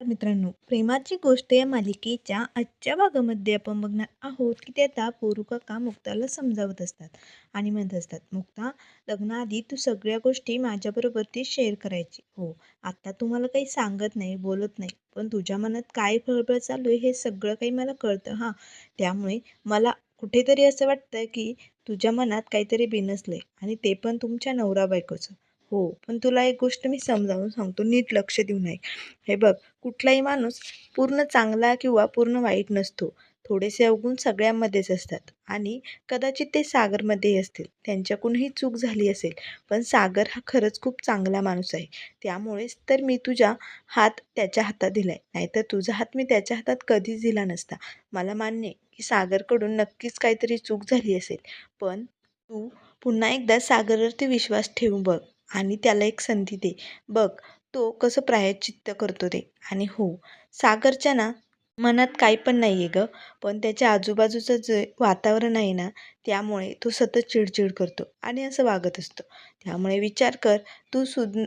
मित्रांनो प्रेमाची गोष्ट या मालिकेच्या आजच्या भागामध्ये आपण बघणार आहोत की ते आता पोरू काका मुक्ताला समजावत असतात आणि म्हणत असतात मुक्ता लग्नाआधी तू सगळ्या गोष्टी माझ्याबरोबर ती शेअर करायची. हो आत्ता तुम्हाला काही सांगत नाही बोलत नाही पण तुझ्या मनात काय फळफळ चालू आहे हे सगळं काही मला कळतं हां. त्यामुळे मला कुठेतरी असं वाटतं की तुझ्या मनात काहीतरी बिनसलं आहे आणि ते पण तुमच्या नवरा बायकोचं. हो पण तुला एक गोष्ट मी समजावून सांगतो नीट लक्ष देऊन ऐक. हे बघ कुठलाही माणूस पूर्ण चांगला किंवा पूर्ण वाईट नसतो. थोडेसे अवगुण सगळ्यांमध्येच असतात. आणि कदाचित ते सागरमध्येही असतील. त्यांच्याकडूनही चूक झाली असेल. पण सागर हा खरंच खूप चांगला माणूस आहे. त्यामुळेच तर मी तुझा हात त्याच्या हातात दिला आहे नाहीतर तुझा हात मी त्याच्या हातात कधीच दिला नसता. मला मान्य की सागरकडून नक्कीच काहीतरी चूक झाली असेल. पण तू पुन्हा एकदा सागरवरती विश्वास ठेवून बघ. आणि त्याला एक संधी दे. बघ तो कसं प्रायश्चित्त करतो ते. आणि हो सागरच्या ना मनात काही पण नाही आहे गं. पण त्याच्या आजूबाजूचं जे वातावरण आहे ना त्यामुळे तो सतत चिडचिड करतो आणि असं वागत असतो. त्यामुळे विचार कर तू सुद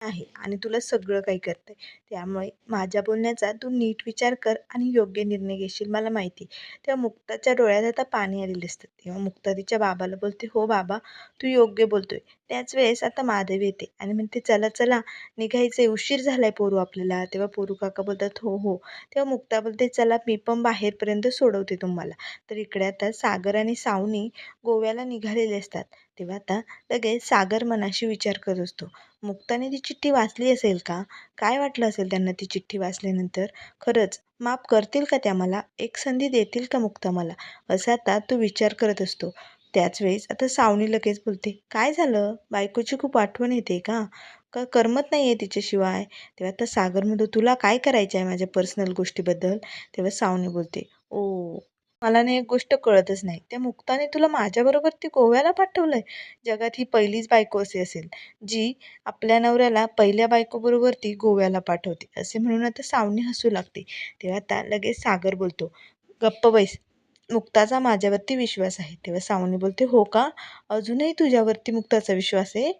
आहे आणि तुला सगळं काही करतं आहे त्यामुळे माझ्या बोलण्याचा तू नीट विचार कर आणि योग्य निर्णय घेशील मला माहिती तेव्हा मुक्ताच्या डोळ्यात आता पाणी आलेले असतं. तेव्हा मुक्ता तिच्या बाबाला बोलते हो बाबा तू योग्य बोलतोय. त्याच वेळेस आता माधवी येते आणि म्हणते चला चला निघायचे उशीर झालाय पोरू आपल्याला. तेव्हा पोरू काका बोलतात हो हो. तेव्हा मुक्ता बोलते चला मी पण बाहेरपर्यंत सोडवते तुम्हाला. तर इकडे आता सागर आणि सावनी गोव्याला निघालेले असतात. तेव्हा आता लगेच सागर मनाशी विचार करत असतो. मुक्ताने ती चिठ्ठी वाचली असेल का? काय वाटलं असेल त्यांना ती चिठ्ठी वाचल्यानंतर? खरंच माफ करतील का त्या मला? एक संधी देतील का मुक्ता मला? असं आता तो विचार करत असतो. त्याच वेळेस आता सावनी लगेच बोलते काय झालं? बायकोची खूप आठवण येते का? का करमत नाही आहे तिच्याशिवाय? तेव्हा आता सागर म्हणतो तुला काय करायचं आहे माझ्या पर्सनल गोष्टीबद्दल? तेव्हा सावनी बोलते ओ मला ना एक गोष्ट कळतच नाही. त्या मुक्ताने तुला माझ्याबरोबर ती गोव्याला पाठवलंय? जगात ही पहिलीच बायको अशी असेल जी आपल्या नवऱ्याला पहिल्या बायकोबरोबर ती गोव्याला पाठवते. असे म्हणून आता सावनी हसू लागते. तेव्हा आता लगेच सागर बोलतो गप्प बैस. मुक्ताचा माझ्यावरती विश्वास आहे. तेव्हा सावनी बोलते हो का? अजूनही तुझ्यावरती मुक्ताचा विश्वास आहे?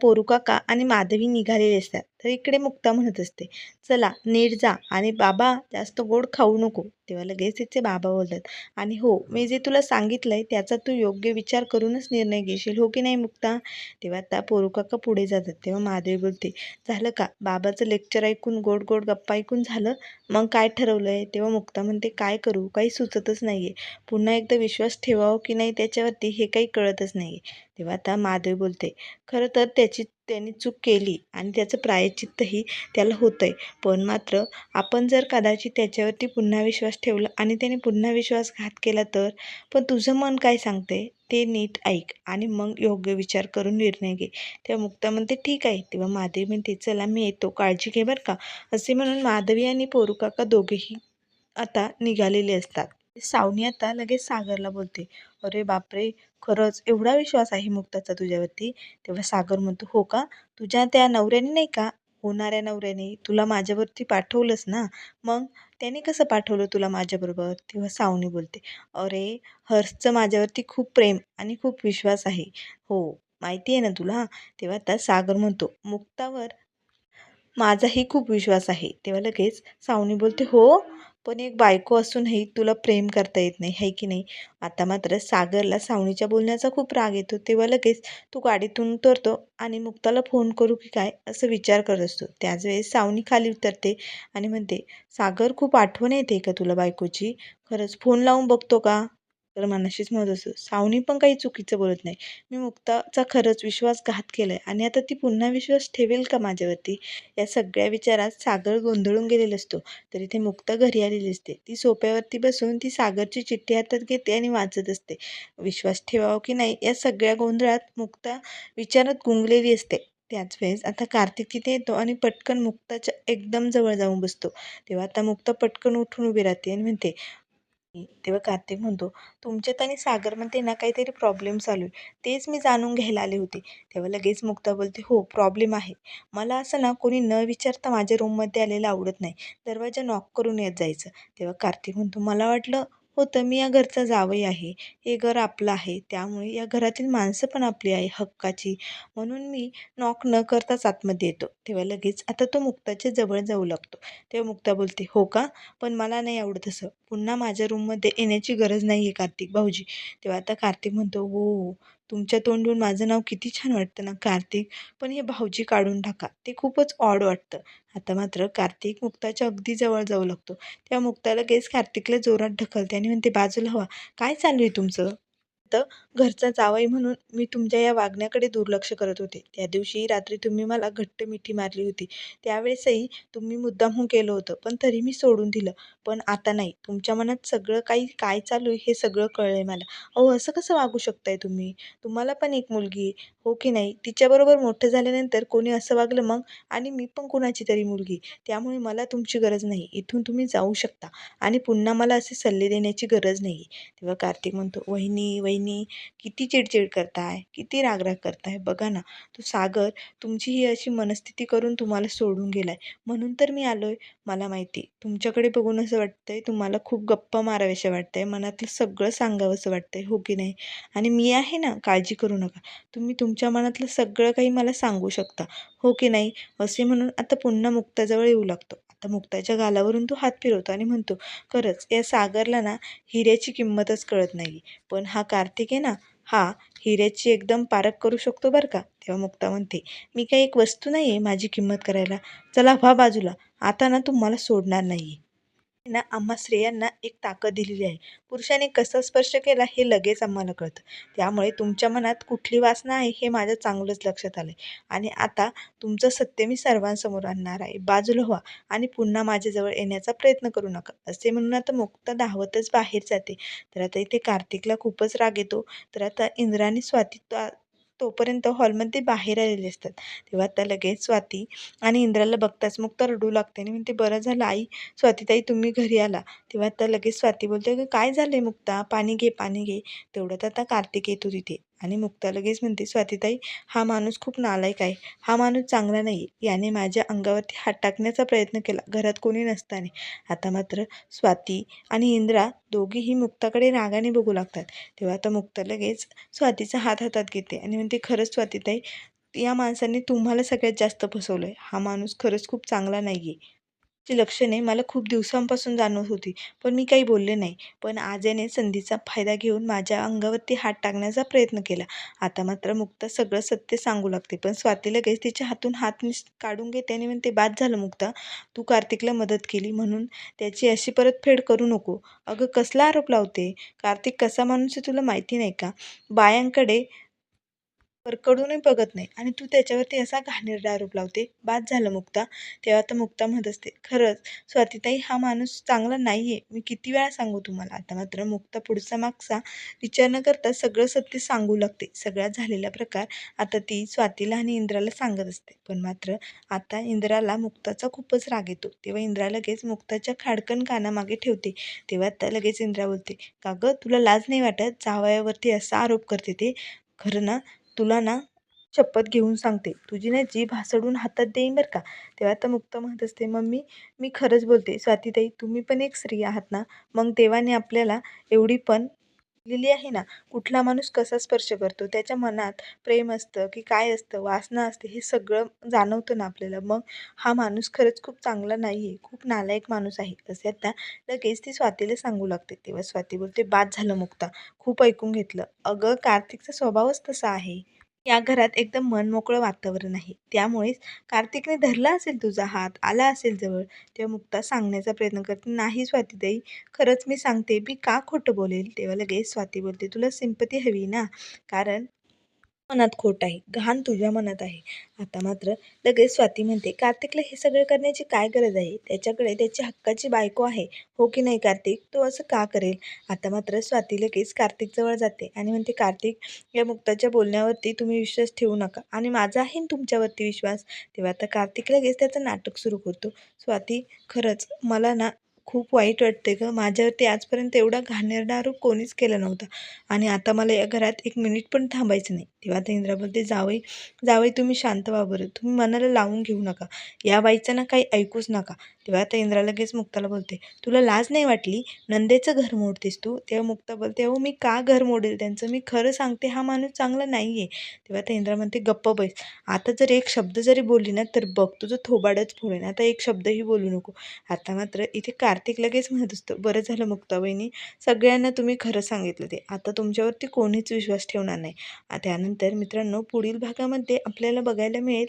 पोरुका काका आणि माधवी निघालेले असतात. तर इकडे मुक्ता म्हणत असते चला नीट जा आणि बाबा जास्त गोड खाऊ नको. तेव्हा लगेच तिचे बाबा बोलतात आणि हो मी जे तुला सांगितलं आहे त्याचा तू योग्य विचार करूनच निर्णय घेशील हो की नाही मुक्ता? तेव्हा त्या पोरू काका पुढे जातात तेव्हा महादेवी बोलते झालं का? बाबाचं लेक्चर ऐकून गोड गोड गप्पा ऐकून झालं? मग काय ठरवलं आहे तेव्हा मुक्ता म्हणते काय करू? काही सुचतच नाही आहे पुन्हा एकदा विश्वास ठेवावं की नाही त्याच्यावरती हे काही कळतच नाही आहे तेव्हा आता माधवी बोलते खरं तर त्याची त्यांनी चूक केली आणि त्याचं प्रायश्चित्तही त्याला होतं आहे पण मात्र आपण जर कदाचित त्याच्यावरती पुन्हा विश्वास ठेवला आणि त्याने पुन्हा विश्वासघात केला तर? पण तुझं मन काय सांगते ते नीट ऐक आणि मग योग्य विचार करून निर्णय घे. तेव्हा मुक्ता म्हणते ठीक आहे. तेव्हा माधवी म्हणते चला मी येतो. काळजी घे बरं का. असे म्हणून माधवी आणि पोरुकाका दोघेही आता निघालेले असतात. सावनी आता लगेच सागरला बोलते अरे बापरे! खरंच एवढा विश्वास आहे मुक्ताचा तुझ्यावरती. तेव्हा सागर म्हणतो हो का? तुझ्या त्या नवऱ्याने नाही का? होणाऱ्या नवऱ्याने तुला माझ्यावरती पाठवलंस ना? मग त्याने कसं पाठवलं तुला माझ्याबरोबर? तेव्हा सावनी बोलते अरे हर्षचं माझ्यावरती खूप प्रेम आणि खूप विश्वास आहे. हो माहिती आहे ना तुला? तेव्हा आता सागर म्हणतो मुक्तावर माझाही खूप विश्वास आहे. तेव्हा लगेच सावनी बोलते हो? पण एक बायको असूनही तुला प्रेम करता येत नाही आहे की नाही? आता मात्र सागरला सावणीच्या बोलण्याचा खूप राग येतो तेव्हा लगेच तो गाडीतून उतरतो आणि मुक्ताला फोन करू की काय असं विचार करत असतो. त्याच वेळेस सावणी खाली उतरते आणि म्हणते सागर खूप आठवण येते का तुला बायकोची? खरंच फोन लावून बघतो का? तर मनाशीच म्हणत असतो सावनी पण काही चुकीचं बोलत नाही. मी मुक्ताचा खरंच विश्वासघात केला आहे आणि आता ती पुन्हा विश्वास ठेवेल का माझ्यावरती? या सगळ्या विचारात सागर गोंधळून गेलेला असतो. तरी ते मुक्ता घरी आलेली असते. ती सोप्यावरती बसून ती सागरची चिठ्ठी हातात घेते आणि वाचत असते. विश्वास ठेवावा की नाही या सगळ्या गोंधळात मुक्ता विचारात गुंगलेली असते. त्याच वेळेस आता कार्तिक तिथे येतो आणि पटकन मुक्ताच्या एकदम जवळ जाऊन बसतो. तेव्हा आता मुक्ता पटकन उठून उभी राहते आणि म्हणते तेव्हा कार्तिक म्हणतो तुमच्यात आणि सागरमध्ये ना काहीतरी प्रॉब्लेम चालू आहे. तेच मी जाणून घ्यायला आले होते. तेव्हा लगेच मुक्ता बोलते हो प्रॉब्लेम आहे. मला असं ना कोणी न विचारता माझ्या रूममध्ये आलेलं आवडत नाही. दरवाजा नॉक करून येत जायचं. तेव्हा कार्तिक म्हणतो मला वाटलं होतं मी या घरचा जावई आहे. हे घर आपलं आहे. त्यामुळे या घरातील माणसं पण आपली आहे हक्काची. म्हणून मी नॉक न करताच आतमध्ये येतो. तेव्हा लगेच आता तो मुक्ताच्या जवळ जाऊ लागतो. तेव्हा मुक्ता बोलते हो का? पण मला नाही आवडत असं. पुन्हा माझ्या रूममध्ये येण्याची गरज नाही आहे कार्तिक भाऊजी. तेव्हा आता कार्तिक म्हणतो हो तुमच्या तोंडून माझं नाव किती छान वाटतं ना कार्तिक. पण हे भाऊजी काढून टाका. ते खूपच ऑड वाटतं. आता मात्र कार्तिक मुक्ताच्या अगदी जवळ जाऊ लागतो. त्या मुक्ता लगेच कार्तिकला जोरात ढकलते आणि म्हणते बाजूला हवा काय चालू आहे तुमचं? तर घरचा जावई म्हणून मी तुमच्या या वागण्याकडे दुर्लक्ष करत होते. त्या दिवशी रात्री तुम्ही मला घट्ट मिठी मारली होती. त्यावेळेसही तुम्ही मुद्दामहून केलं होतं पण तरी मी सोडून दिलं. पण आता नाही. तुमच्या मनात सगळं काही काय चालू आहे हे सगळं कळलं आहे मला. अहो असं कसं वागू शकताय तुम्ही? तुम्हाला पण एक मुलगी हो की नाही? तिच्याबरोबर मोठं झाल्यानंतर कोणी असं वागलं मग? आणि मी पण कुणाची तरी मुलगी. त्यामुळे मला तुमची गरज नाही. इथून तुम्ही जाऊ शकता. आणि पुन्हा मला असे सल्ले देण्याची गरज नाही. तेव्हा कार्तिक म्हणतो वहिनी वहिनी किती चिडचिड करताय? किती रागराग करताय? बघा ना. तो सागर तुमची ही अशी मनस्थिती करून तुम्हाला सोडून गेलाय. म्हणून तर मी आलोय. मला माहिती. तुमच्याकडे बघून असं वाटतंय तुम्हाला खूप गप्पा माराव्याशा वाटतंय. मनातलं सगळं सांगावंसं वाटतंय. हो की नाही? आणि मी आहे ना. काळजी करू नका. तुम्ही तुम तुमच्या मनातलं सगळं काही मला सांगू शकता. हो की नाही? असे म्हणून आता पुन्हा मुक्ताजवळ येऊ लागतो. आता मुक्ताच्या गालावरून तो हात फिरवतो आणि म्हणतो खरंच या सागरला ना हिऱ्याची किंमतच कळत नाही. पण हा कार्तिक आहे ना हा हिऱ्याची एकदम पारख करू शकतो बरं का? तेव्हा मुक्ता म्हणते मी काही एक वस्तू नाही आहे माझी किंमत करायला. चला व्हा बाजूला. आता ना तू मला सोडणार नाही ना आम्हा स्त्रियांना एक ताकद दिलेली आहे. पुरुषाने कसा स्पर्श केला हे लगेच आम्हाला कळतं. त्यामुळे तुमच्या मनात कुठली वासना आहे हे माझ्या चांगलंच लक्षात आलं आणि आता तुमचं सत्य मी सर्वांसमोर आणणार आहे. बाजूला व्हा आणि पुन्हा माझ्याजवळ येण्याचा प्रयत्न करू नका. असे म्हणून आता मुक्ता धावतच बाहेर जाते. तर आता इथे कार्तिकला खूपच राग येतो. तर आता इंद्राने स्वाती तोपर्यंत हॉलमध्ये बाहेर आलेले असतात. तेव्हा त्या लगेच स्वाती आणि इंद्राला बघताच मुक्ता रडू लागते. आणि म्हणते बरं झालं आई. स्वातीताई तुम्ही घरी आला. तेव्हा त्या लगेच स्वाती बोलते काय झालं आहे मुक्ता? पाणी घे पाणी घे. तेवढ्यात आता कार्तिक येतो तिथे. आणि मुक्ता लगेच म्हणते स्वातीताई हा माणूस खूप नालायक आहे. हा माणूस चांगला नाही. याने माझ्या अंगावरती हात टाकण्याचा प्रयत्न केला. घरात कोणी नसताना. आता मात्र स्वाती आणि इंद्रा दोघीही मुक्ताकडे रागाने बघू लागतात. तेव्हा आता मुक्ता लगेच स्वातीचा हात हातात घेते आणि म्हणते खरंच स्वातीताई या माणसाने तुम्हाला सगळ्यात जास्त फसवलं आहे हा माणूस खरंच खूप चांगला नाही आहे ची लक्षणे मला खूप दिवसांपासून जाणवत होती पण मी काही बोलले नाही. पण आज याने संधीचा फायदा घेऊन माझ्या अंगावरती हात टाकण्याचा प्रयत्न केला. आता मात्र मुक्ता सगळं सत्य सांगू लागते पण स्वाती लगेच तिच्या हातून हात निस काढून घेते आणि म्हणते बाद झालं मुक्ता तू कार्तिकला मदत केली म्हणून त्याची अशी परतफेड करू नको. अगं कसला आरोप लावते? कार्तिक कसा माणूस आहे तुला माहिती नाही का? बायांकडे वरकडूनही बघत नाही. आणि तू त्याच्यावरती असा घाणेरडा आरोप लावते. बाद झालं मुक्ता. तेव्हा तर मुक्ता म्हणत असते खरंच स्वातीताई हा माणूस चांगला नाही आहे मी किती वेळा सांगू तुम्हाला? आता मात्र मुक्ता पुढचा मागचा विचार न करता सगळं सत्य सांगू लागते. सगळ्यात झालेला प्रकार आता ती स्वातीला आणि इंद्राला सांगत असते. पण मात्र आता इंद्राला मुक्ताचा खूपच राग येतो. तेव्हा इंद्रा लगेच मुक्ताच्या खाडकन कानामागे ठेवते. तेव्हा आता लगेच इंद्रा बोलते का गं तुला लाज नाही वाटत? जावयावरती असा आरोप करते ते? खरं ना? तुला ना शपथ घेऊन सांगते. तुझी ना जीभ हासडून हातात देईन बरं का? तेव्हा तर मुक्ता म्हणत असते मम्मी मी खरंच बोलते स्वातीताई तुम्ही पण एक स्त्री आहात ना? मग देवाने आपल्याला एवढी पण लिहिली आहे ना कुठला माणूस कसा स्पर्श करतो त्याच्या मनात प्रेम असतं की काय असतं वासना असते हे सगळं जाणवतं ना आपल्याला. मग हा माणूस खरंच खूप चांगला नाही आहे खूप नालायक माणूस आहे. असे आता लगेच ती स्वातीला सांगू लागते. तेव्हा स्वाती बोलते बाद झालं मुक्ता. खूप ऐकून घेतलं. अगं कार्तिकचा स्वभावच तसा आहे. या घरात एकदम मनमोकळं वातावरण आहे. त्यामुळेच कार्तिकने धरला असेल तुझा हात आला असेल जवळ तेव्हा मुक्ता सांगण्याचा प्रयत्न करते नाही स्वातीताई खरंच मी सांगते मी का खोटं बोलेल? तेव्हा लगेच स्वाती बोलते तुला सिंपती हवी ना कारण मनात खोट आहे घाण तुझ्या मनात आहे. आता मात्र लगेच स्वाती म्हणते कार्तिकला हे सगळं करण्याची काय गरज आहे? त्याच्याकडे त्याची हक्काची बायको आहे. हो की नाही कार्तिक? तो असं का करेल? आता मात्र स्वाती लगेच कार्तिकजवळ जाते आणि म्हणते कार्तिक या मुक्ताच्या बोलण्यावरती तुम्ही विश्वास ठेवू नका आणि माझा आहे ना तुमच्यावरती विश्वास. तेव्हा आता कार्तिक लगेच त्याचं नाटक सुरू करतो. स्वाती खरंच मला ना खूप वाईट वाटते गं. माझ्यावरती आजपर्यंत एवढा घाणेरडा आरोप कोणीच केला नव्हता. आणि आता मला या घरात एक मिनिट पण थांबायचं नाही. तेव्हा आता इंद्रा बोलते जावई जावई तुम्ही शांत व्हा बरं. तुम्ही मनाला लावून घेऊ नका. या बाईचं ना काही ऐकूच नका. तेव्हा आता इंद्रा लगेच मुक्ताला बोलते तुला लाज नाही वाटली? नंदेचं घर मोडतेस तू? तेव्हा मुक्ता बोलते अहो मी का घर मोडेल त्यांचं? मी खरं सांगते हा माणूस चांगला नाही आहे तेव्हा आता इंद्रा म्हणते गप्प बैस. आता जर एक शब्द जरी बोलली ना तर बघ तुझं थोबाडच फोडेन आता एक शब्दही बोलू नको. आता मात्र इथे कार्तिक लगेच म्हणत असतो बरं झालं मुक्ता बहिणी सगळ्यांना तुम्ही खरं सांगितलं ते. आता तुमच्यावरती कोणीच विश्वास ठेवणार नाही. त्यानंतर मित्रांनो पुढील भागामध्ये आपल्याला बघायला मिळेल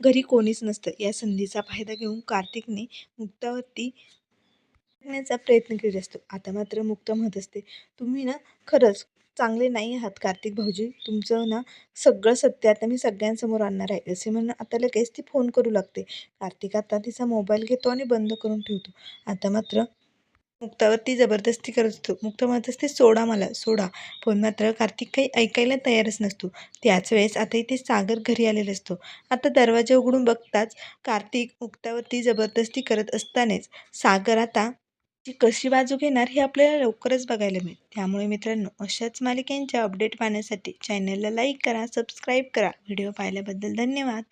घरी कोणीच नसतं. या संधीचा फायदा घेऊन कार्तिकने मुक्तावरती करण्याचा प्रयत्न करीत असतो. आता मात्र मुक्ता म्हणत असते. तुम्ही ना खरंच चांगले नाही आहात कार्तिक भाऊजी. तुमचं ना सगळं सत्य आता मी सगळ्यांसमोर आणणार आहे. असे म्हणून आता लगेच ती फोन करू लागते. कार्तिक आता तिचा मोबाईल घेतो आणि बंद करून ठेवतो. आता मात्र मुक्तावरती जबरदस्ती करत असतो मुक्त म्हणत असते सोडा मला सोडा. पण मात्र कार्तिक काही ऐकायला तयारच नसतो. त्याच वेळेस आता इथे सागर घरी आलेला असतो. आता दरवाजा उघडून बघताच कार्तिक मुक्तावरती जबरदस्ती करत असतानाच सागर आता ची कशी बाजू घेणार हे आपल्याला लवकरच बघायला मिळेल. त्यामुळे मित्रांनो अशाच मालिकेंच्या अपडेट पाहण्यासाठी चॅनलला लाईक करा सबस्क्राईब करा. व्हिडिओ पाहिल्याबद्दल धन्यवाद.